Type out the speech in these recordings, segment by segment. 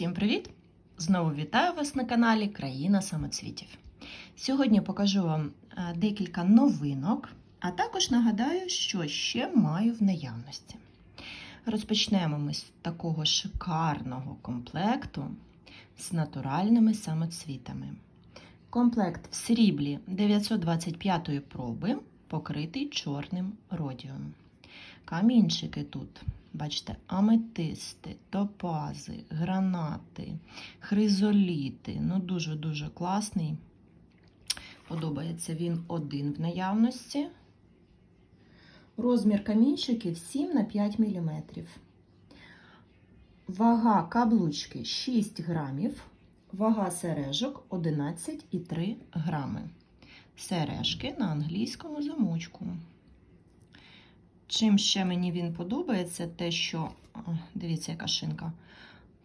Всім привіт! Знову вітаю вас на каналі Країна самоцвітів. Сьогодні покажу вам е, декілька новинок, а також нагадаю, що ще маю в наявності. Розпочнемо ми з такого шикарного комплекту з натуральними самоцвітами. Комплект в сріблі 925 проби, покритий чорним родіум. Камінчики тут Бачите, аметисти, топази, гранати, хризоліти. Ну, дуже-дуже класний. Подобається він один в наявності. Розмір камінчиків 7 на 5 мм. Вага каблучки 6 грамів. Вага сережок 11,3 грами. Сережки на англійському замочку. Чим ще мені він подобається, те, що, дивіться, яка шинка.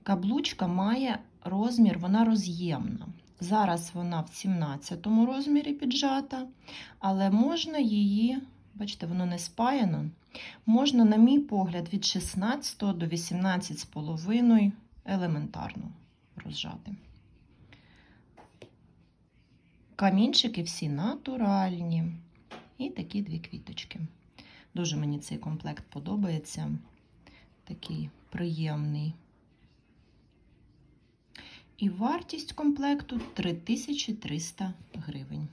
Каблучка має розмір, вона роз'ємна. Зараз вона в 17 розмірі піджата, але можна її, бачите, воно не спаяно. Можна, на мій погляд, від 16 до 18,5 елементарно розжати. Камінчики всі натуральні. І такі дві квіточки. Дуже мені цей комплект подобається. Такий приємний. І вартість комплекту 3300 гривень.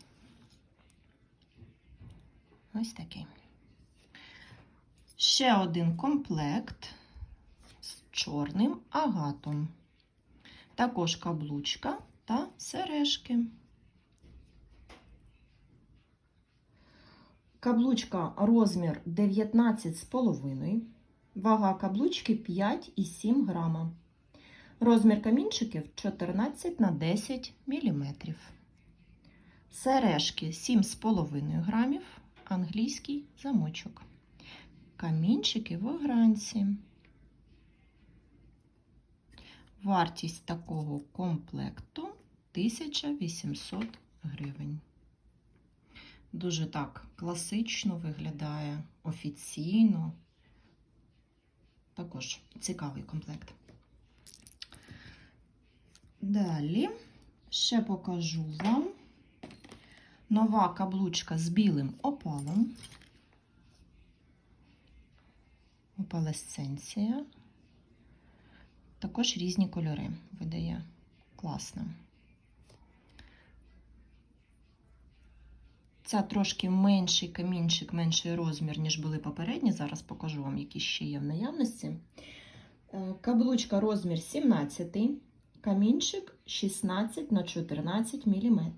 Ось такий. Ще один комплект з чорним агатом. Також каблучка та сережки. Каблучка розмір 19,5, вага каблучки 5,7 грама. Розмір камінчиків 14 на 10 мм. Сережки 7,5 грамів, англійський замочок. Камінчики в огранці. Вартість такого комплекту 1800 гривень. Дуже так класично виглядає, офіційно. Також цікавий комплект. Далі ще покажу вам нова каблучка з білим опалом. Опалесценція. Також різні кольори видає. Класно. Ця трошки менший камінчик, менший розмір, ніж були попередні. Зараз покажу вам, які ще є в наявності. Е, каблучка розмір 17, камінчик 16 на 14 мм.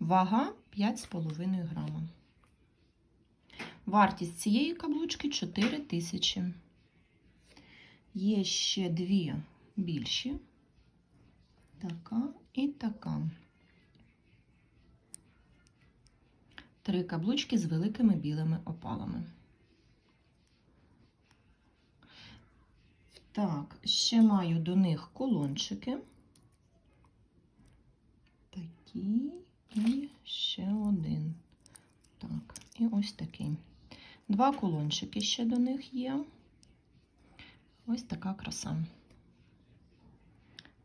Вага 5,5 грама. Вартість цієї каблучки 4 тисячі. Є ще дві більші. Така і така. Три каблучки з великими білими опалами. Так, ще маю до них колончики. Такі і ще один. Так, і ось такий. Два колончики ще до них є. Ось така краса.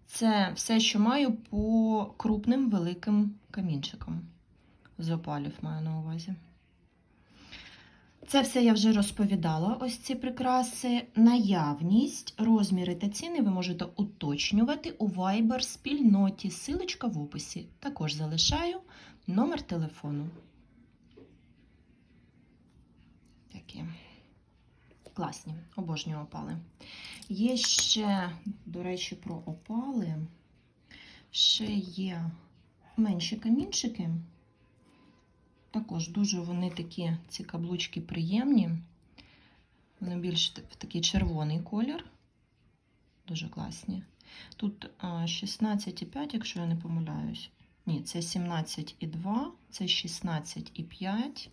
Це все, що маю по крупним великим камінчикам з опалів маю на увазі. Це все я вже розповідала. Ось ці прикраси. Наявність, розміри та ціни ви можете уточнювати у Viber спільноті. Силочка в описі. Також залишаю номер телефону. Такі класні, обожнюю опали. Є ще, до речі, про опали. Ще є менші камінчики. Також дуже вони такі, ці каблучки приємні. Вони більш в такий червоний колір. Дуже класні. Тут 16,5, якщо я не помиляюсь. Ні, це 17,2, це 16,5.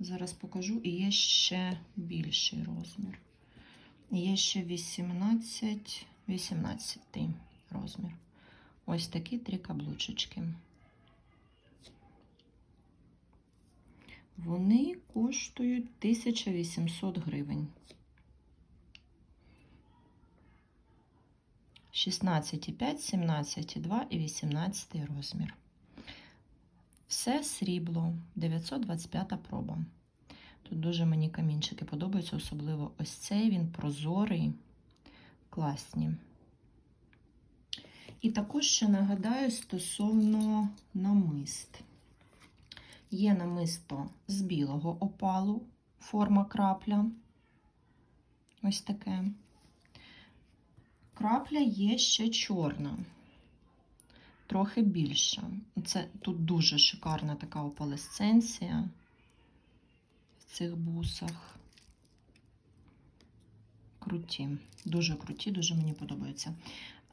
Зараз покажу, і є ще більший розмір. Є ще 18, 18 розмір. Ось такі три каблучечки. Вони коштують 1800 гривень. 16,5, 17,2 і 18 розмір. Все срібло, 925 проба. Тут дуже мені камінчики подобаються, особливо ось цей він прозорий, класні. І також ще нагадаю стосовно намист. Є намисто з білого опалу, форма крапля. Ось таке. Крапля є ще чорна, трохи більша. Це тут дуже шикарна така опалесценція в цих бусах. Круті, дуже круті, дуже мені подобаються.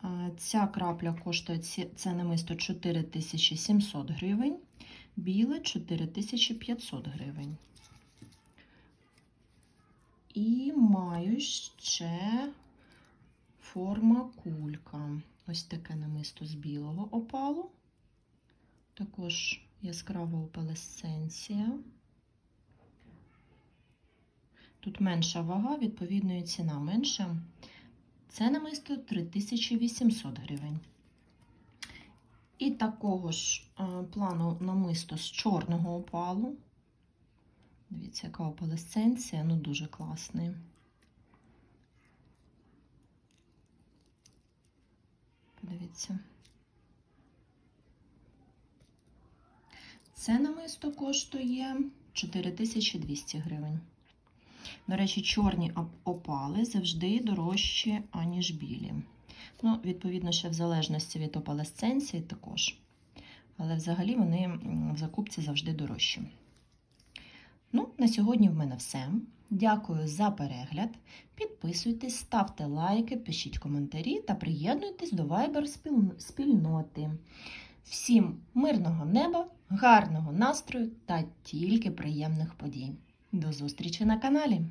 Е, Ця крапля коштує це намисто 4700 гривень, біле 4500 гривень. І маю ще форма кулька. Ось таке намисто з білого опалу. Також яскрава опалесценція. Тут менша вага, відповідно, і ціна менша. Це намисто 3800 гривень. І такого ж е, плану намисто з чорного опалу. Дивіться, яка опалесценція, ну дуже класний. Подивіться. Це намисто коштує 4200 гривень. До речі, чорні опали завжди дорожчі, аніж білі. Ну, відповідно, ще в залежності від опалесценції також. Але взагалі вони в закупці завжди дорожчі. Ну, на сьогодні в мене все. Дякую за перегляд. Підписуйтесь, ставте лайки, пишіть коментарі та приєднуйтесь до Viber спільноти. Всім мирного неба, гарного настрою та тільки приємних подій. До зустрічі на каналі!